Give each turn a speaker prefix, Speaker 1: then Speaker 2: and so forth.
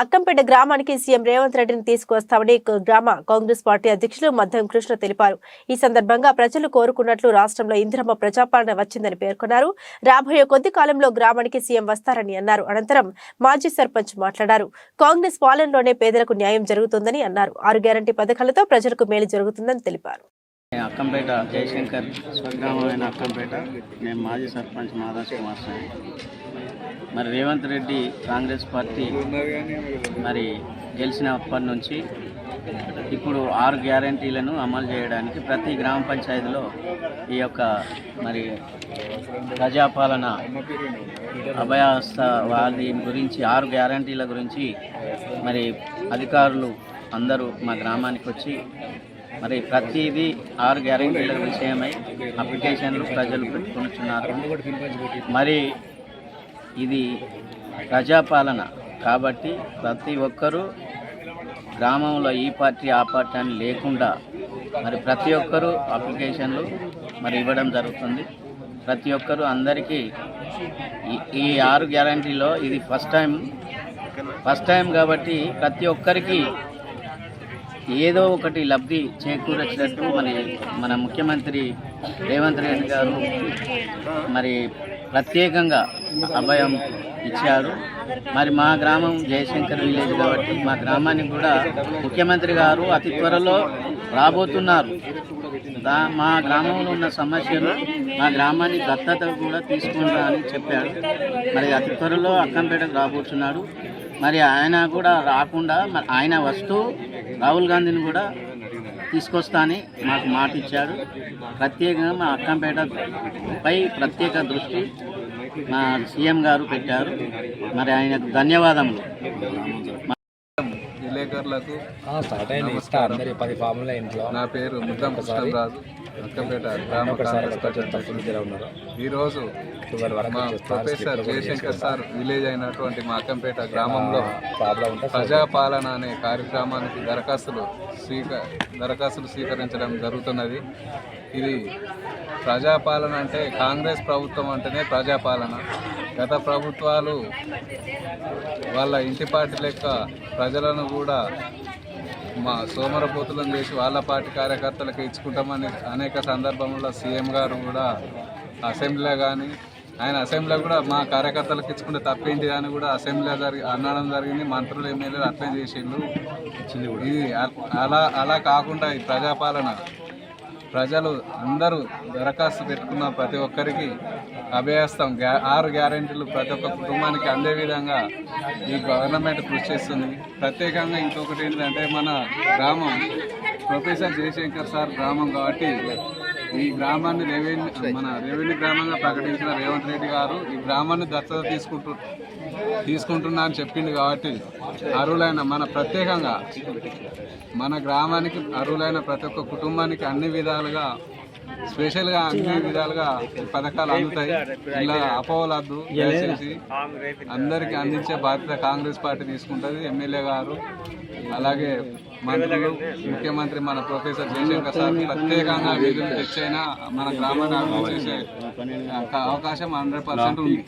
Speaker 1: అక్కంపేట గ్రామానికి సీఎం రేవంత్ రెడ్డిని తీసుకువస్తామని గ్రామ కాంగ్రెస్ పార్టీ అధ్యక్షులు మద్దం కృష్ణ తెలిపారు. ఈ సందర్భంగా ప్రజలు కోరుకున్నట్లు రాష్ట్రంలో ఇందిరమ్మ ప్రజాపాలన వచ్చిందని పేర్కొన్నారు. రాబోయే కొద్ది కాలంలో గ్రామానికి సీఎం వస్తారని అన్నారు. అనంతరం మాజీ సర్పంచ్ మాట్లాడారు. కాంగ్రెస్ పాలనలోనే పేదలకు న్యాయం జరుగుతుందని అన్నారు. ఆరు గ్యారంటీ పథకాలతో ప్రజలకు మేలు జరుగుతుందని తెలిపారు.
Speaker 2: అక్కంపేట జయశంకర్ స్వగ్రామమైన అక్కంపేట. నేను మాజీ సర్పంచ్ మాదాస్ కుమార్ స్వామి మరి రేవంత్ రెడ్డి కాంగ్రెస్ పార్టీ మరి గెలిచినప్పటి నుంచి ఇప్పుడు ఆరు గ్యారంటీలను అమలు చేయడానికి ప్రతి గ్రామ పంచాయతీలో ఈ యొక్క మరి ప్రజాపాలన అభయాస్త వారి గురించి ఆరు గ్యారంటీల గురించి మరి అధికారులు అందరూ మా గ్రామానికి వచ్చి మరి ప్రతిదీ ఆరు గ్యారెంటీల విషయమై అప్లికేషన్లు ప్రజలు పెట్టుకుంటున్నారు మరి ఇది ప్రజాపాలన కాబట్టి ప్రతి ఒక్కరూ గ్రామంలో ఈ పార్టీ ఆ పార్టీ అని లేకుండా మరి ప్రతి ఒక్కరూ అప్లికేషన్లు మరి ఇవ్వడం జరుగుతుంది. ప్రతి ఒక్కరూ అందరికీ ఈ- ఈ ఆరు గ్యారంటీలో ఇది ఫస్ట్ టైం. ఫస్ట్ టైం కాబట్టి ప్రతి ఒక్కరికి ఏదో ఒకటి లబ్ధి చేకూరచ్చినట్టు మరి మన ముఖ్యమంత్రి రేవంత్ రెడ్డి గారు మరి ప్రత్యేకంగా అభయం ఇచ్చారు. మరి మా గ్రామం జయశంకర్ విలేజ్ కాబట్టి మా గ్రామానికి కూడా ముఖ్యమంత్రి గారు అతి త్వరలో రాబోతున్నారు. దా మా గ్రామంలో ఉన్న సమస్యలు మా గ్రామాన్ని దత్తత కూడా తీసుకుంటా అని చెప్పాడు మరి అతి త్వరలో అక్కంపేటకు రాబోతున్నాడు. మరి ఆయన కూడా రాకుండా మరి ఆయన వస్తూ రాహుల్ గాంధీని కూడా తీసుకొస్తా అని మాకు మాట ఇచ్చాడు ప్రత్యేకంగా మా అక్కంపేట పై ప్రత్యేక దృష్టి మా సీఎం గారు పెట్టారు. మరి ఆయనకు ధన్యవాదములు.
Speaker 3: విలేకరులకు
Speaker 4: స్టార్ట్ అయింది. ఇస్తా అందరి పది ఫార్ముల ఇంట్లో.
Speaker 3: నా పేరు ముద్దం కృష్ణరాజు అక్కపేట గ్రామ కాంగ్రెస్ పార్టీ ఈరోజు మా. ప్రొఫెసర్ జయశంకర్ సార్ విలేజ్ అయినటువంటి మా అక్కంపేట గ్రామంలో ప్రజాపాలన అనే కార్యక్రమానికి దరఖాస్తులు స్వీక దరఖాస్తులు స్వీకరించడం జరుగుతున్నది. ఇది ప్రజాపాలన అంటే కాంగ్రెస్ ప్రభుత్వం అంటేనే ప్రజాపాలన. గత ప్రభుత్వాలు వాళ్ళ ఇంటి పార్టీ లెక్క ప్రజలను కూడా మా సోమరపోతులను చేసి వాళ్ళ పార్టీ కార్యకర్తలకు ఇచ్చుకుంటామని అనేక సందర్భంలో సీఎం గారు కూడా అసెంబ్లీలో కానీ ఆయన అసెంబ్లీలో కూడా మా కార్యకర్తలకు ఇచ్చుకుంటే తప్పేంటి అని కూడా అసెంబ్లీలో జరిగి అనడం జరిగింది. మంత్రులు ఎమ్మెల్యేలు అట్లే చేసిండు ఇది అలా అలా కాకుండా ఈ ప్రజాపాలన ప్రజలు అందరూ దరఖాస్తు పెట్టుకున్న ప్రతి ఒక్కరికి అభయస్తం గ్యా ఆరు గ్యారెంటీలు ప్రతి ఒక్క కుటుంబానికి అందే విధంగా ఈ గవర్నమెంట్ కృషి చేస్తుంది. ప్రత్యేకంగా ఇంకొకటి ఏంటంటే మన గ్రామం ప్రొఫెసర్ జయశంకర్ సార్ గ్రామం కాబట్టి ఈ గ్రామాన్ని రెవెన్యూ మన రెవెన్యూ గ్రామంగా ప్రకటించిన రేవంత్ రెడ్డి గారు ఈ గ్రామాన్ని దత్తత తీసుకుంటు తీసుకుంటున్నా అని చెప్పిండు కాబట్టి అరువులైన మన ప్రత్యేకంగా మన గ్రామానికి అరువులైన ప్రతి ఒక్క కుటుంబానికి అన్ని విధాలుగా స్పెషల్గా అన్ని విధాలుగా పథకాలు అందుతాయి. ఇలా అపోవలద్దు దయచేసి అందరికీ అందించే బాధ్యత కాంగ్రెస్ పార్టీ తీసుకుంటుంది. ఎమ్మెల్యే గారు అలాగే మంత్రులు ముఖ్యమంత్రి మన ప్రొఫెసర్ జయశంకర్ సార్ ప్రత్యేకంగా నిధులు తెచ్చైనా మన గ్రామాన్ని అభివృద్ధి చేసే అవకాశం హండ్రెడ్ పర్సెంట్ ఉంది.